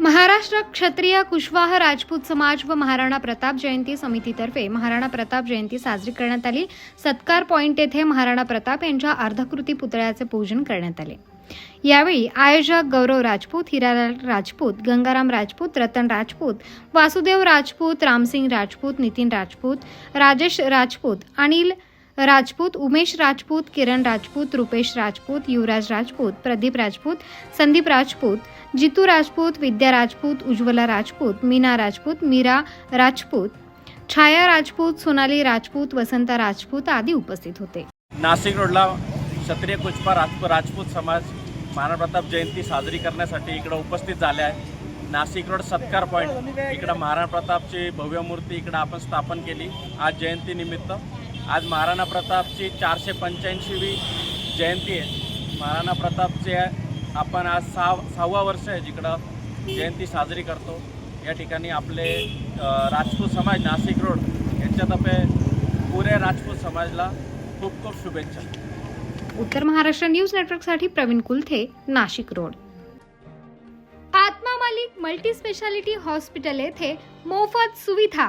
महाराष्ट्र क्षत्रिय कुशवाह राजपूत समाज व महाराणा प्रताप जयंती समितीतर्फे महाराणा प्रताप जयंती साजरी करण्यात आली. सत्कार पॉइंट येथे महाराणा प्रताप यांच्या अर्धकृती पुतळ्याचे पूजन करण्यात आले. यावेळी आयोजक गौरव राजपूत हिरालाल राजपूत गंगाराम राजपूत रतन राजपूत वासुदेव राजपूत रामसिंग राजपूत नितीन राजपूत राजेश राजपूत अनिल राजपूत उमेश राजपूत किरण राजपूत रुपेश राजपूत युवराज राजपूत प्रदीप राजपूत संदीप राजपूत जितू राजपूत विद्या राजपूत उज्ज्वला राजपूत मीना राजपूत मीरा राजपूत छाया राजपूत सोनाली राजपूत वसंता राजपूत आदी उपस्थित होते. नाशिक रोडला क्षत्रिय कुचपा राजपूत राजपूत समाज महाराणप्रताप जयंती साजरी करण्यासाठी इकडं उपस्थित झाले आहे. नाशिक रोड सत्कार पॉईंट इकडं महाराणा प्रतापची भव्य मूर्ती इकडं आपण स्थापन केली. आज जयंतीनिमित्त आज महाराणा प्रतापची चारशे पंच्याऐंशीवी जयंती आहे. महाराणा प्रतापचे आपण आज सहा सहावा वर्ष आहे जिकडं जयंती साजरी करतो. या ठिकाणी आपले राजपूत समाज नाशिक रोड यांच्यातर्फे पुरे राजपूत समाजला खूप खूप शुभेच्छा. उत्तर महाराष्ट्र न्यूज नेटवर्कसाठी Pravin Kulthe Nashik road. Atma Malik multi speciality hospital येथे मोफत सुविधा.